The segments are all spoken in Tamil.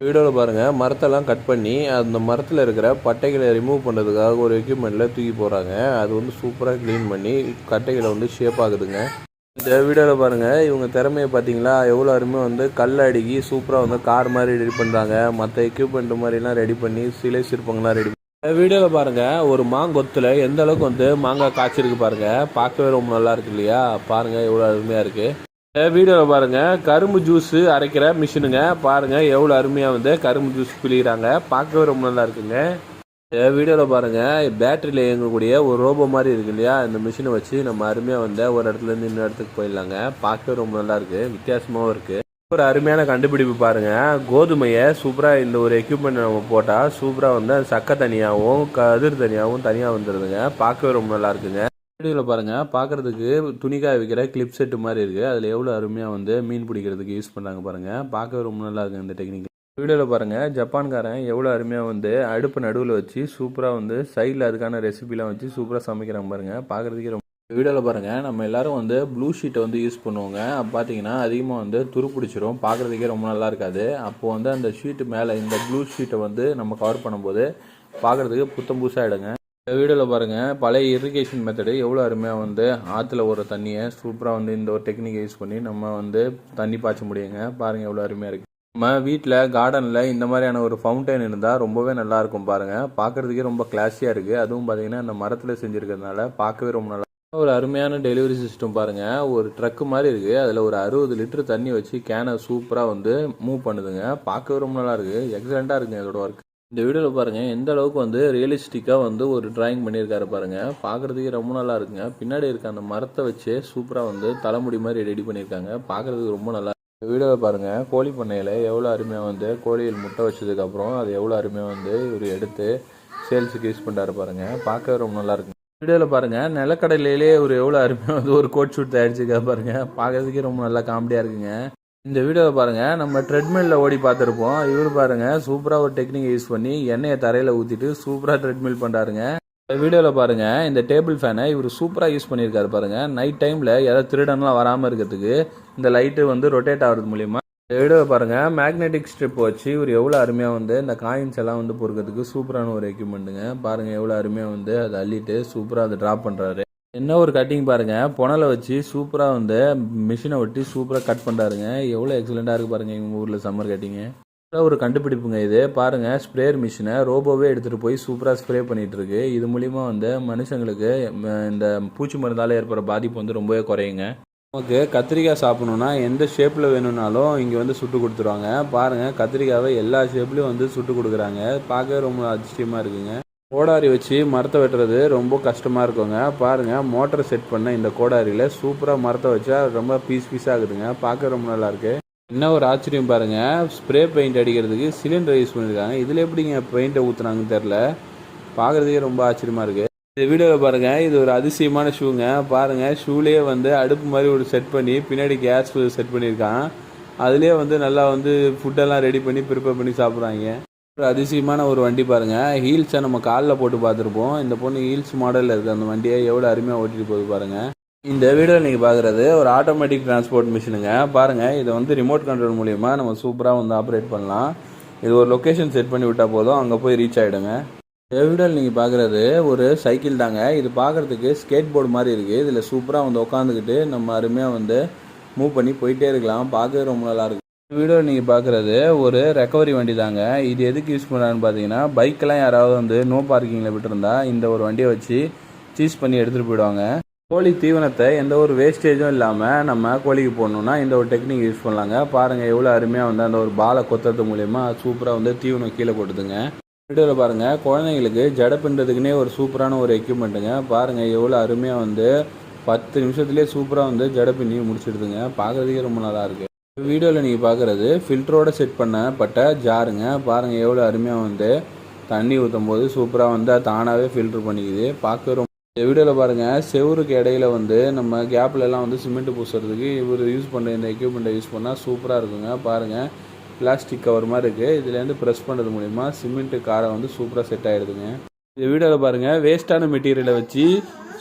வீடியோவில் பாருங்கள் மரத்தெல்லாம் கட் பண்ணி அந்த மரத்தில் இருக்கிற பட்டைகளை ரிமூவ் பண்ணுறதுக்காக ஒரு எக்யூப்மெண்ட்டில் தூக்கி போகிறாங்க அது வந்து சூப்பராக க்ளீன் பண்ணி கட்டைகளை வந்து ஷேப் ஆகுதுங்க. இந்த வீடியோவில் பாருங்கள் இவங்க திறமையை பார்த்தீங்களா எவ்வளோ அருமையாக வந்து கல் அடுக்கி சூப்பராக வந்து கார் மாதிரி ரெடி பண்ணுறாங்க மற்ற எக்யூப்மெண்ட் மாதிரிலாம் ரெடி பண்ணி சிலை சிற்பங்கள்லாம் ரெடி வீடியோவில் பாருங்கள் ஒரு மாங்கொத்தில் எந்த அளவுக்கு வந்து மாங்காய் காய்ச்சிருக்கு பாருங்கள் பார்க்கவே ரொம்ப நல்லா இருக்கு இல்லையா? பாருங்கள் எவ்வளோ அருமையாக இருக்குது வீடியோவில் பாருங்கள் கரும்பு ஜூஸு அரைக்கிற மிஷினுங்க பாருங்கள் எவ்வளோ அருமையாக வந்து கரும்பு ஜூஸ் பிழிகிறாங்க பார்க்கவே ரொம்ப நல்லா இருக்குங்க. வீடியோவில் பாருங்கள் பேட்டரியில் இயங்கக்கூடிய ஒரு ரோபோ மாதிரி இருக்கு இல்லையா? இந்த மிஷினை வச்சு நம்ம அருமையாக வந்து ஒரு இடத்துலேருந்து இன்னொரு இடத்துக்கு போயிடலாங்க. பார்க்கவே ரொம்ப நல்லா இருக்குது வித்தியாசமாகவும் இருக்குது ஒரு அருமையான கண்டுபிடிப்பு பாருங்கள் கோதுமையை சூப்பராக இந்த ஒரு எக்யூப்மெண்ட் நம்ம போட்டால் சூப்பராக வந்து அது சக்கை தனியாகவும் கதிர் தனியாகவும் தனியாக வந்துடுதுங்க பார்க்கவே ரொம்ப நல்லா இருக்குங்க. வீடியோவில் பாருங்க பார்க்கறதுக்கு துணிக்காய வைக்கிற கிளிப் செட்டு மாதிரி இருக்குது அதில் எவ்வளோ அருமையாக வந்து மீன் பிடிக்கிறதுக்கு யூஸ் பண்ணுறாங்க பாருங்கள் பார்க்கவே ரொம்ப நல்லா இருக்குது இந்த டெக்னிக் வீடியோவில் பாருங்க ஜப்பான்காரன் எவ்வளோ அருமையாக வந்து அடுப்பு நடுவில் வச்சு சூப்பராக வந்து சைடில் அதுக்கான ரெசிபிலாம் வச்சு சூப்பராக சமைக்கிறாங்க பாருங்கள் பார்க்கறதுக்கே ரொம்ப வீடியோவில் பாருங்கள் நம்ம எல்லோரும் வந்து ப்ளூ ஷீட்டை வந்து யூஸ் பண்ணுவோங்க. அப்போ பார்த்தீங்கன்னா அதிகமாக வந்து துரு பிடிச்சிரும். பார்க்குறதுக்கே ரொம்ப நல்லா இருக்காது. அப்போது வந்து அந்த ஷீட்டு மேலே இந்த ப்ளூ ஷீட்டை வந்து நம்ம கவர் பண்ணும்போது பார்க்குறதுக்கு புத்தம் புதுசாகிடுங்க இந்த வீடியோவில் பாருங்கள் பழைய இரிகேஷன் மெத்தடு எவ்வளோ அருமையாக வந்து ஆற்றுல ஒரு தண்ணியை சூப்பராக வந்து இந்த ஒரு டெக்னிக்கை யூஸ் பண்ணி நம்ம வந்து தண்ணி பாய்ச்ச முடியுங்க. பாருங்கள் எவ்வளோ அருமையாக இருக்குது நம்ம வீட்டில் கார்டனில் இந்த மாதிரியான ஒரு ஃபவுண்டைன் இருந்தால் ரொம்பவே நல்லாயிருக்கும் பாருங்கள் பார்க்குறதுக்கே ரொம்ப கிளாஸியாக இருக்குது அதுவும் பார்த்தீங்கன்னா இந்த மரத்தில் செஞ்சுருக்கிறதுனால பார்க்கவே ரொம்ப நல்லா ஒரு அருமையான டெலிவரி சிஸ்டம் பாருங்கள் ஒரு ட்ரக்கு மாதிரி இருக்குது அதில் ஒரு அறுபது லிட்டர் தண்ணி வச்சு கேனை சூப்பராக வந்து மூவ் பண்ணுதுங்க. பார்க்கவே ரொம்ப நல்லா இருக்குது எக்ஸலண்ட்டாக இருக்குங்க இதோட ஒர்க் இந்த வீடியோவில் பாருங்கள் எந்த அளவுக்கு வந்து ரியலிஸ்டிக்காக வந்து ஒரு டிராயிங் பண்ணியிருக்காரு பாருங்கள் பார்க்கறதுக்கே ரொம்ப நல்லா இருக்குங்க. பின்னாடி இருக்க அந்த மரத்தை வச்சு சூப்பராக வந்து தலைமுடி மாதிரி ரெடி பண்ணியிருக்காங்க. பார்க்கறதுக்கு ரொம்ப நல்லா இந்த வீடியோவில் பாருங்கள் கோழி பண்ணையில் எவ்வளோ அருமையாக வந்து கோழியில் முட்டை வச்சதுக்கப்புறம் அது எவ்வளோ அருமையாக வந்து இவர் எடுத்து சேல்ஸுக்கு யூஸ் பண்ணுறாரு பாருங்கள் பார்க்கவே ரொம்ப நல்லா இருக்குங்க. வீடியோவில் பாருங்கள் நிலக்கடலையிலே ஒரு எவ்வளோ அருமையாக வந்து ஒரு கோட் ஷூட் தயாரிச்சிருக்கா பாருங்கள் பார்க்கறதுக்கே ரொம்ப நல்லா காமெடியாக இருக்குங்க. இந்த வீடியோவில் பாருங்கள் நம்ம ட்ரெட்மில்லில் ஓடி பார்த்துருப்போம். இவர் பாருங்கள் சூப்பராக ஒரு டெக்னிக் யூஸ் பண்ணி எண்ணெயை தரையில் ஊற்றிட்டு சூப்பராக ட்ரெட்மில் பண்ணுறாருங்க இந்த வீடியோவில் பாருங்கள் இந்த டேபிள் ஃபேனை இவர் சூப்பராக யூஸ் பண்ணியிருக்காரு பாருங்கள் நைட் டைமில் ஏதாவது திருடன்லாம் வராமல் இருக்கிறதுக்கு இந்த லைட்டு வந்து ரொட்டேட் ஆகிறது மூலிமா இந்த வீடியோவை பாருங்கள் மேக்னெட்டிக் ஸ்ட்ரிப் வச்சு இவர் எவ்வளோ அருமையாக வந்து இந்த காயின்ஸ் எல்லாம் வந்து பொறுக்கிறதுக்கு சூப்பரான ஒரு எக்யூப்மெண்ட்டுங்க பாருங்கள் எவ்வளோ அருமையாக வந்து அதை அள்ளிட்டு சூப்பராக அதை ட்ராப் பண்ணுறாரு என்ன ஒரு கட்டிங் பாருங்கள் புனலை வச்சு சூப்பராக வந்து மிஷினை ஒட்டி சூப்பராக கட் பண்ணுறாருங்க எவ்வளோ எக்ஸலண்ட்டாக இருக்கு பாருங்கள் எங்கள் ஊரில் சம்மர் கட்டிங்கு ஒரு கண்டுபிடிப்புங்க இது. பாருங்கள் ஸ்ப்ரேயர் மிஷினை ரோபோவே எடுத்துகிட்டு போய் சூப்பராக ஸ்ப்ரே பண்ணிகிட்ருக்கு இது மூலிமா வந்து மனுஷங்களுக்கு இந்த பூச்சி மருந்தால் ஏற்படுற பாதிப்பு வந்து ரொம்பவே குறையுங்க. நமக்கு கத்திரிக்காய் சாப்பிடணுன்னா எந்த ஷேப்பில் வேணும்னாலும் இங்கே வந்து சுட்டு கொடுத்துருவாங்க. பாருங்கள் கத்திரிக்காவை எல்லா ஷேப்லேயும் வந்து சுட்டு கொடுக்குறாங்க. பார்க்கவே ரொம்ப அதிசயமாக இருக்குங்க. கோடாரி வச்சு மரத்தை வெட்டுறது ரொம்ப கஷ்டமாக இருக்குங்க. பாருங்கள் மோட்டர் செட் பண்ண இந்த கோடாரியில் சூப்பராக மரத்தை வச்சா ரொம்ப பீஸ் பீஸாக இருக்குதுங்க பார்க்க ரொம்ப நல்லாயிருக்கு என்ன ஒரு ஆச்சரியம் பாருங்கள் ஸ்ப்ரே பெயிண்ட் அடிக்கிறதுக்கு சிலிண்டர் யூஸ் பண்ணியிருக்காங்க இதில் எப்படிங்க பெயிண்ட்டை ஊற்றுனாங்கன்னு தெரில பார்க்குறதுக்கே ரொம்ப ஆச்சரியமாக இருக்குது இந்த வீடியோவில் பாருங்கள் இது ஒரு அதிசயமான ஷூங்க. பாருங்கள் ஷூலேயே வந்து அடுப்பு மாதிரி ஒரு செட் பண்ணி பின்னாடி கேஸ் செட் பண்ணியிருக்கான். அதுலேயே வந்து நல்லா வந்து ஃபுட்டெல்லாம் ரெடி பண்ணி ப்ரிப்பேர் பண்ணி சாப்பிட்றாங்க. ஒரு அதிசயமான ஒரு வண்டி பாருங்க. ஹீல்ஸை நம்ம காலில் போட்டு பார்த்துருப்போம். இந்த பொண்ணு ஹீல்ஸ் மாடலில் இருக்குது அந்த வண்டியை எவ்வளோ அருமையாக ஓட்டிட்டு போகுது பாருங்கள் இந்த வீடியோவில் நீங்கள் பார்க்குறது ஒரு ஆட்டோமேட்டிக் டிரான்ஸ்போர்ட் மிஷினுங்க பாருங்கள் இதை வந்து ரிமோட் கண்ட்ரோல் மூலியமாக நம்ம சூப்பராக வந்து ஆப்ரேட் பண்ணலாம். இது ஒரு லொக்கேஷன் செட் பண்ணி விட்டால் போதும். அங்கே போய் ரீச் ஆகிடுங்க இந்த வீடியோவில் நீங்கள் பார்க்குறது ஒரு சைக்கிள் தாங்க. இது பார்க்குறதுக்கு ஸ்கேட் போர்டு மாதிரி இருக்குது இதில் சூப்பராக வந்து உட்காந்துக்கிட்டு நம்ம அருமையாக வந்து மூவ் பண்ணி போயிட்டே இருக்கலாம். பார்க்கவே ரொம்ப நல்லா இருக்கு. வீடியோ நீங்கள் பார்க்குறது ஒரு ரெக்கவரி வண்டி தாங்க இது எதுக்கு யூஸ் பண்ணுறான்னு பார்த்தீங்கன்னா பைக்கெல்லாம் யாராவது வந்து நோ பார்க்கிங்கில் விட்டுருந்தா இந்த ஒரு வண்டியை வச்சு சீஸ் பண்ணி எடுத்துகிட்டு போயிடுவாங்க. கோழி தீவனத்தை எந்த ஒரு வேஸ்டேஜும் இல்லாமல் நம்ம கோழிக்கு போடணுன்னா இந்த ஒரு டெக்னிக் யூஸ் பண்ணலாங்க. பாருங்கள் எவ்வளோ அருமையாக வந்து அந்த ஒரு பாலை கொத்துறது மூலயமா சூப்பராக வந்து தீவனம் கீழே கொட்டுதுங்க வீடியோவில் பாருங்கள் குழந்தைங்களுக்கு ஜடை பின்னுறதுக்குனே ஒரு சூப்பரான ஒரு எக்யூப்மெண்ட்டுங்க பாருங்கள் எவ்வளோ அருமையாக வந்து பத்து நிமிஷத்துலேயே சூப்பராக வந்து ஜடை பின்னி முடிச்சிடுதுங்க. பார்க்குறதுக்கே ரொம்ப நல்லா இருக்குது வீடியோவில் நீங்கள் பார்க்குறது ஃபில்டரோடு செட் பண்ணப்பட்ட ஜாருங்க. பாருங்கள் எவ்வளோ அருமையாக வந்து தண்ணி ஊற்றும் போது சூப்பராக வந்து அது தானாகவே ஃபில்ட்ரு பண்ணிக்குது. பார்க்க ரொம்ப இந்த வீடியோவில் பாருங்கள் செவுருக்கு இடையில வந்து நம்ம கேப்லலாம் வந்து சிமெண்ட் பூசுறதுக்கு இவர் யூஸ் பண்ணுற இந்த எக்யூப்மெண்ட்டை யூஸ் பண்ணால் சூப்பராக இருக்குங்க. பாருங்கள் பிளாஸ்டிக் கவர் மாதிரி இருக்குது இதுலேருந்து ப்ரெஸ் பண்ணுறது மூலிமா சிமெண்ட்டு காரை வந்து சூப்பராக செட் ஆகிடுதுங்க இந்த வீடியோவில் பாருங்கள் வேஸ்ட்டான மெட்டீரியலை வச்சு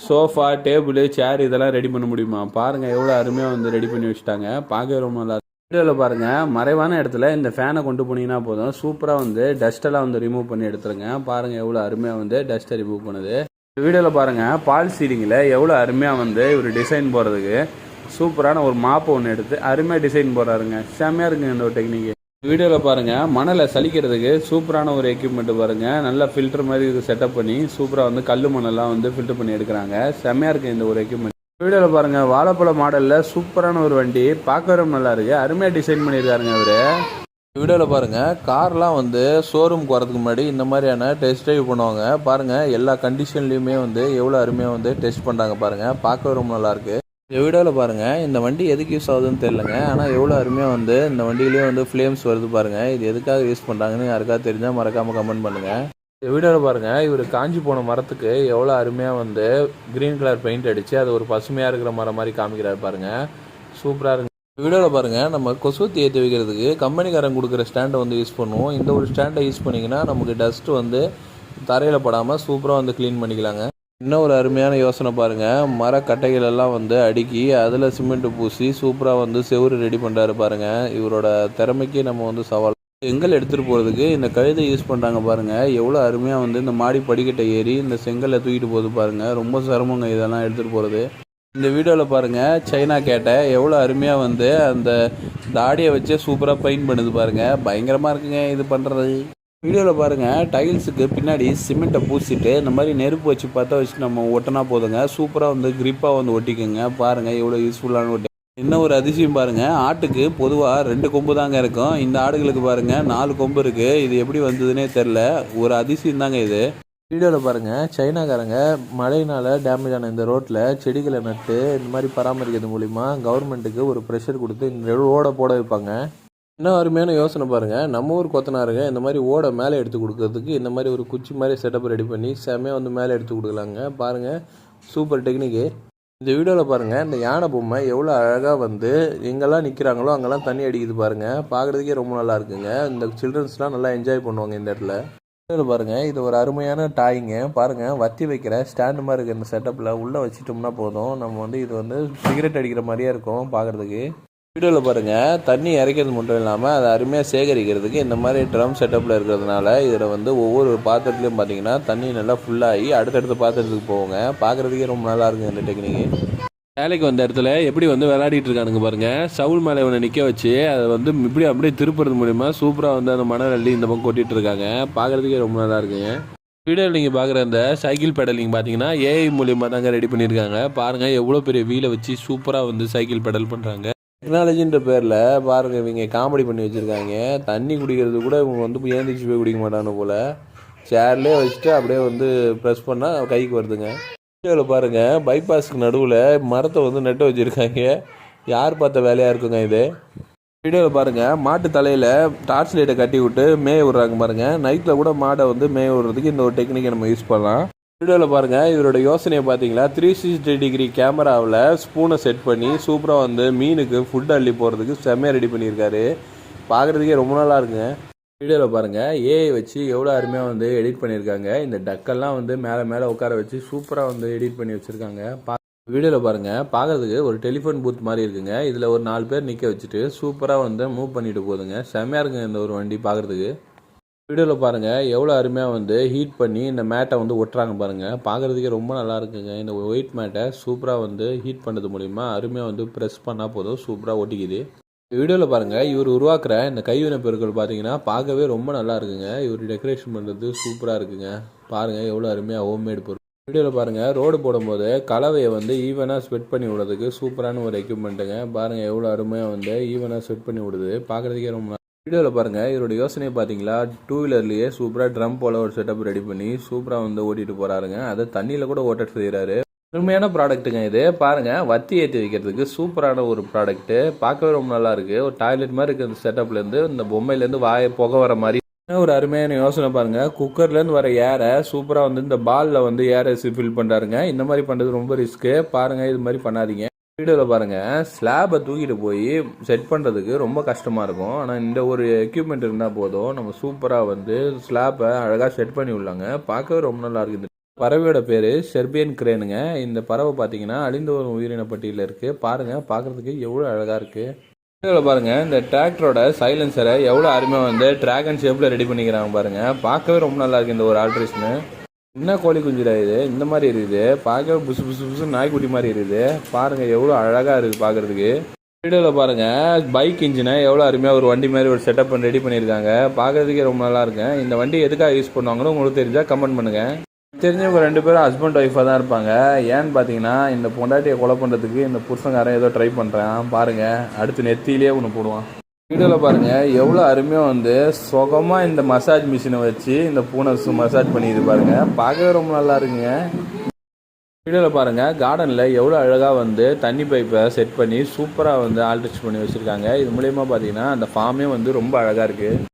சோஃபா டேபிள் சேர் இதெல்லாம் ரெடி பண்ண முடியுமா? பாருங்கள் எவ்வளோ அருமையாக வந்து ரெடி பண்ணி வச்சுட்டாங்க. பார்க்கவே ரொம்ப நல்லா வீடியோவில் பாருங்கள் மறைவான இடத்துல இந்த ஃபேனை கொண்டு போனீங்கன்னா போதும். சூப்பராக வந்து டஸ்ட்டெல்லாம் வந்து ரிமூவ் பண்ணி எடுத்துருங்க. பாருங்கள் எவ்வளோ அருமையாக வந்து டஸ்ட்டை ரிமூவ் பண்ணுது. வீடியோவில் பாருங்கள் பால் சீலிங்கில் எவ்வளோ அருமையாக வந்து இவர் டிசைன் போடுறதுக்கு. சூப்பரான ஒரு மாப்பை ஒன்று எடுத்து அருமையாக டிசைன் போடுறாருங்க. செம்மையாக இருக்குங்க இந்த ஒரு டெக்னிக்கு வீடியோவில் பாருங்கள் மணலை சலிக்கிறதுக்கு சூப்பரான ஒரு எக்யூப்மெண்ட் பாருங்கள் நல்லா ஃபில்டர் மாதிரி இது செட்டப் பண்ணி சூப்பராக வந்து கல் மணல்லாம் வந்து ஃபில்டர் பண்ணி எடுக்கிறாங்க. செம்மையாக இருக்குது இந்த ஒரு எக்யூப்மெண்ட் வீடியோவில் பாருங்கள் வாழைப்பழ மாடலில் சூப்பரான ஒரு வண்டி. பார்க்கவே நல்லா இருக்கு. அருமையாக டிசைன் பண்ணியிருக்காருங்க அவர். வீடியோவில் பாருங்கள் கார்லாம் வந்து ஷோரூம்க்கு வரதுக்கு முன்னாடி இந்த மாதிரியான டெஸ்ட் ட்ரைவ் பண்ணுவாங்க. பாருங்கள் எல்லா கண்டிஷன்லேயுமே வந்து எவ்வளோ அருமையாக வந்து டெஸ்ட் பண்ணுறாங்க பாருங்கள் பார்க்கவே ரொம்ப நல்லாயிருக்கு இந்த வீடியோவில் பாருங்கள் இந்த வண்டி எதுக்கு யூஸ் ஆகுதுன்னு தெரிலங்க ஆனால் எவ்வளோ அருமையாக வந்து இந்த வண்டியிலேயே வந்து ஃப்ளேம்ஸ் வருது பாருங்கள் இது எதுக்காக யூஸ் பண்ணுறாங்கன்னு யாருக்காவது தெரிஞ்சால் மறக்காமல் கமெண்ட் பண்ணுங்கள் இந்த வீடியோவில் பாருங்கள் இவர் காஞ்சி போன மரத்துக்கு எவ்வளோ அருமையாக வந்து க்ரீன் கலர் பெயிண்ட் அடித்து அது ஒரு பசுமையாக இருக்கிற மரம் மாதிரி காமிக்கிறாரு பாருங்கள் சூப்பராக இருக்கு. வீடியோவில் பாருங்கள் நம்ம கொசுவத்தி ஏற்றி வைக்கிறதுக்கு கம்பெனிக்காரன் கொடுக்குற ஸ்டாண்டை வந்து யூஸ் பண்ணுவோம். இந்த ஒரு ஸ்டாண்டை யூஸ் பண்ணிங்கன்னா நமக்கு டஸ்ட்டு வந்து தரையில் படாமல் சூப்பராக வந்து க்ளீன் பண்ணிக்கலாங்க. இன்னும் ஒரு அருமையான யோசனை பாருங்கள் மரக்கட்டைகள் எல்லாம் வந்து அடுக்கி அதில் சிமெண்ட்டு பூசி சூப்பராக வந்து செவுரு ரெடி பண்ணுறாரு பாருங்கள் இவரோட திறமைக்கு நம்ம வந்து சவால். செங்கல் எடுத்துகிட்டு போகிறதுக்கு இந்த கழுதை யூஸ் பண்ணுறாங்க பாருங்கள் எவ்வளோ அருமையாக வந்து இந்த மாடி படிக்கட்டை ஏறி இந்த செங்கலை தூக்கிட்டு போகுது பாருங்கள் ரொம்ப சிரமங்க இதெல்லாம் எடுத்துகிட்டு போகிறது இந்த வீடியோவில் பாருங்கள் சைனா கேட்டை எவ்வளோ அருமையாக வந்து அந்த தாடியை வச்சு சூப்பராக பெயிண்ட் பண்ணுது பாருங்கள் பயங்கரமாக இருக்குங்க இது பண்ணுறது வீடியோவில் பாருங்கள் டைல்ஸுக்கு பின்னாடி சிமெண்ட்டை பூசிட்டு இந்த மாதிரி நெருப்பு வச்சு பற்ற வச்சு நம்ம ஒட்டினா போதுங்க. சூப்பராக வந்து கிரிப்பாக வந்து ஒட்டிக்குங்க. பாருங்கள் எவ்வளோ யூஸ்ஃபுல்லான ஒட்டி. இன்னும் ஒரு அதிசயம் பாருங்கள் ஆட்டுக்கு பொதுவாக ரெண்டு கொம்பு தாங்க இருக்கும். இந்த ஆடுகளுக்கு பாருங்கள் நாலு கொம்பு இருக்குது இது எப்படி வந்ததுன்னே தெரில ஒரு அதிசயம் தாங்க இது. வீடியோவில் பாருங்க சைனாக்காரங்க மழையினால் டேமேஜ் ஆன இந்த ரோட்டில் செடிகளை நட்டு இந்த மாதிரி பராமரிக்கிறது மூலிமா கவர்மெண்ட்டுக்கு ஒரு ப்ரெஷர் கொடுத்து இந்த ரோடை போட வைப்பாங்க. இன்னும் அருமையான யோசனை பாருங்கள் நம்ம ஊர் கொத்தனாருங்க இந்த மாதிரி ஓடை மேலே எடுத்து கொடுக்கறதுக்கு இந்த மாதிரி ஒரு குச்சி மாதிரி செட்டப் ரெடி பண்ணி செமையாக வந்து மேலே எடுத்து கொடுக்கலாங்க. பாருங்க சூப்பர் டெக்னிக்கு இந்த வீடியோவில் பாருங்கள் இந்த யானை பொம்மை எவ்வளோ அழகாக வந்து எங்கெல்லாம் நிற்கிறாங்களோ அங்கெல்லாம் தண்ணி அடிக்குது பாருங்கள் பார்க்குறதுக்கே ரொம்ப நல்லா இருக்குங்க. இந்த சில்ட்ரன்ஸ்லாம் நல்லா என்ஜாய் பண்ணுவாங்க இந்த இடத்துல. வீடியோவில் பாருங்கள் இது ஒரு அருமையான டாய்ங்க பாருங்கள் வத்தி வைக்கிற ஸ்டாண்டு மாதிரி இருக்கிற இந்த செட்டப்பில் உள்ளே வச்சிட்டோம்னா போதும். நம்ம வந்து இது வந்து சிகரெட் அடிக்கிற மாதிரியே இருக்கும் பார்க்குறதுக்கு. வீடியோவில் பாருங்கள் தண்ணி இறைக்கிறது மட்டும் இல்லாமல் அதை அருமையாக சேகரிக்கிறதுக்கு இந்த மாதிரி ட்ரம் செட்டப்பில் இருக்கிறதுனால இதில் வந்து ஒவ்வொரு பாத்திரத்துலையும் பார்த்தீங்கன்னா தண்ணி நல்லா ஃபுல்லாகி அடுத்தடுத்த பாத்திரத்துக்கு போவோங்க பார்க்குறதுக்கே ரொம்ப நல்லா இருக்குங்க இந்த டெக்னிக்கு வேலைக்கு வந்த இடத்துல எப்படி வந்து விளையாடிட்டு இருக்கானுங்க பாருங்க. சவுல் மேலே இவனை நிற்க வச்சு அதை வந்து இப்படி அப்படியே திருப்புறது மூலிமா சூப்பராக வந்து அந்த மணல் அள்ளி இந்த பக்கம் கொட்டிட்டு இருக்காங்க. பார்க்குறதுக்கே ரொம்ப நல்லா இருக்குங்க. வீடியோவில் நீங்கள் பார்க்குற அந்த சைக்கிள் பெடலிங் பார்த்தீங்கன்னா ஏஐ மூலியமாக தாங்க ரெடி பண்ணியிருக்காங்க பாருங்கள் எவ்வளோ பெரிய வீலை வச்சு சூப்பராக வந்து சைக்கிள் பெடல் பண்ணுறாங்க டெக்னாலஜின்ற பேரில் பாருங்க இவங்க காமெடி பண்ணி வச்சுருக்காங்க. தண்ணி குடிக்கிறது கூட இவங்க வந்து ஏந்திரிச்சு போய் குடிக்க மாட்டானு போல். சேர்லேயே வச்சுட்டு அப்படியே வந்து ப்ரெஸ் பண்ணால் கைக்கு வருதுங்க. வீடியோவில் பாருங்கள் பைபாஸ்க்கு நடுவில் மரத்தை வந்து நட்டு வச்சுருக்காங்க. யார் பார்த்த வேலையாக இருக்குங்க இது? வீடியோவில் பாருங்கள் மாட்டு தலையில் டார்ச் லைட்டை கட்டி விட்டு மேய விட்றாங்க பாருங்கள் நைட்டில் கூட மாடை வந்து மேய விடுறதுக்கு இந்த ஒரு டெக்னிக்கை நம்ம யூஸ் பண்ணலாம். வீடியோவில் பாருங்கள் இவரோட யோசனையை பார்த்தீங்களா? த்ரீ சிக்ஸ்டி டிகிரி கேமராவில் ஸ்பூனை செட் பண்ணி சூப்பராக வந்து மீனுக்கு ஃபுட் அள்ளி போகிறதுக்கு செம்மையாக ரெடி பண்ணியிருக்காரு. பார்க்குறதுக்கே ரொம்ப நல்லா இருக்குங்க. வீடியோவில் பாருங்கள் ஏஐ வச்சு எவ்வளோ அருமையாக வந்து எடிட் பண்ணியிருக்காங்க. இந்த டக்கெல்லாம் வந்து மேலே மேலே உட்கார வச்சு சூப்பராக வந்து எடிட் பண்ணி வச்சுருக்காங்க. பா வீடியோவில் பாருங்கள் பார்க்குறதுக்கு ஒரு டெலிஃபோன் பூத் மாதிரி இருக்குங்க. இதில் ஒரு நாலு பேர் நிற்க வச்சுட்டு சூப்பராக வந்து மூவ் பண்ணிட்டு போகுதுங்க செம்மையாக இருக்குங்க இந்த ஒரு வண்டி பார்க்குறதுக்கு. வீடியோவில் பாருங்கள் எவ்வளோ அருமையாக வந்து ஹீட் பண்ணி இந்த மேட்டை வந்து ஒட்டுறாங்க பாருங்கள் பார்க்குறதுக்கே ரொம்ப நல்லா இருக்குங்க. இந்த ஒயிட் மேட்டை சூப்பராக வந்து ஹீட் பண்ணது மூலிமா அருமையாக வந்து ப்ரெஸ் பண்ணால் போதும் சூப்பராக ஒட்டிக்குது. வீடியோவில் பாருங்கள் இவர் உருவாக்குற இந்த கைவினை பொருட்கள் பார்த்தீங்கன்னா பார்க்கவே ரொம்ப நல்லா இருக்குங்க. இவர் டெக்கரேஷன் பண்ணுறது சூப்பராக இருக்குங்க. பாருங்கள் எவ்வளோ அருமையாக ஹோம்மேட் பொருள். வீடியோவில் பாருங்கள் ரோடு போடும்போது கலவையை வந்து ஈவனாக ஸ்வெட் பண்ணி விடுறதுக்கு சூப்பரான ஒரு எக்யூப்மெண்ட்டுங்க பாருங்கள் எவ்வளோ அருமையாக வந்து ஈவனாக ஸ்வெட் பண்ணி விடுது. பார்க்குறதுக்கே ரொம்ப வீடியோவில் பாருங்கள் இவரோட யோசனையை பார்த்தீங்களா டூ வீலர்லேயே சூப்பராக ட்ரம் போல் ஒரு செட்டப் ரெடி பண்ணி சூப்பராக வந்து ஓட்டிட்டு போகிறாருங்க அதை தண்ணியில் கூட ஓட்ட செய்கிறாரு உண்மையான ப்ராடக்ட்டுங்க இது. பாருங்கள் வத்தி ஏற்றி வைக்கிறதுக்கு சூப்பரான ஒரு ப்ராடக்ட்டு பார்க்கவே ரொம்ப நல்லா இருக்குது ஒரு டாய்லெட் மாதிரி இருக்கிற இந்த செட்டப்லேருந்து இந்த பொம்மையிலேருந்து வாய புகை வர மாதிரி. ஒரு அருமையான யோசனை பாருங்க. குக்கர்லேருந்து வர ஏரை சூப்பராக வந்து இந்த பாலில் வந்து ஏரை ஃபில் பண்ணுறாருங்க இந்த மாதிரி பண்ணுறது ரொம்ப ரிஸ்க்கு பாருங்க இது மாதிரி பண்ணாதீங்க. வீடியோவில் பாருங்கள் ஸ்லாபை தூக்கிட்டு போய் செட் பண்ணுறதுக்கு ரொம்ப கஷ்டமாக இருக்கும். ஆனால் இந்த ஒரு எக்யூப்மெண்ட் இருந்தால் போதும். நம்ம சூப்பராக வந்து ஸ்லாப்பை அழகாக செட் பண்ணி விடலாங்க பார்க்கவே ரொம்ப நல்லா இருக்குது. இந்த பறவையோட பேர் செர்பியன் கிரேனுங்க. இந்த பறவை பார்த்தீங்கன்னா அழிந்து வரும் உயிரின பட்டியலில் இருக்குது பாருங்கள் பார்க்குறதுக்கு எவ்வளோ அழகாக இருக்குது வீடியோவில் பாருங்கள் இந்த டிராக்டரோட சைலன்சரை எவ்வளோ அருமையாக வந்து ட்ராகன் ஷேப்பில் ரெடி பண்ணிக்கிறாங்க பாருங்கள் பார்க்கவே ரொம்ப நல்லா இருக்குது இந்த ஒரு ஆல்ட்ரேஷனு என்ன கோழி குஞ்சுடா இது? இந்த மாதிரி இருக்குது. பார்க்கவே புசு புசு புசு நாய்க்குட்டி மாதிரி இருக்குது. பாருங்கள் எவ்வளோ அழகாக இருக்குது பார்க்குறதுக்கு. வீடியோவில் பாருங்கள் பைக் இன்ஜினை எவ்வளோ அருமையாக ஒரு வண்டி மாதிரி ஒரு செட்டப் பண்ணி ரெடி பண்ணியிருக்காங்க. பார்க்குறதுக்கே ரொம்ப நல்லா இருக்கும் இந்த வண்டி எதுக்காக யூஸ் பண்ணுவாங்கன்னு உங்களுக்கு தெரிஞ்சால் கமெண்ட் பண்ணுங்கள் தெரிஞ்சவங்க ரெண்டு பேரும் ஹஸ்பண்ட் ஒய்ஃபாக தான் இருப்பாங்க. ஏன்னு பார்த்தீங்கன்னா இந்த பொண்டாட்டியை கொலை பண்ணுறதுக்கு இந்த புருஷங்காரன் ஏதோ ட்ரை பண்ணுறான் பாருங்கள் அடுத்து நெத்தியிலே ஒன்று போடுவான். வீடியோவில் பாருங்கள் எவ்வளோ அருமையாக வந்து சுகமாக இந்த மசாஜ் மிஷினை வச்சு இந்த பூனை மசாஜ் பண்ணிது பாருங்கள் பார்க்கவே ரொம்ப நல்லா இருக்குங்க. வீடியோவில் பாருங்கள் கார்டனில் எவ்வளோ அழகாக வந்து தண்ணி பைப்பை செட் பண்ணி சூப்பராக வந்து ஆல்ட்ரேஷன் பண்ணி வச்சுருக்காங்க. இது மூலயமா பார்த்தீங்கன்னா அந்த ஃபார்மே வந்து ரொம்ப அழகாக இருக்குது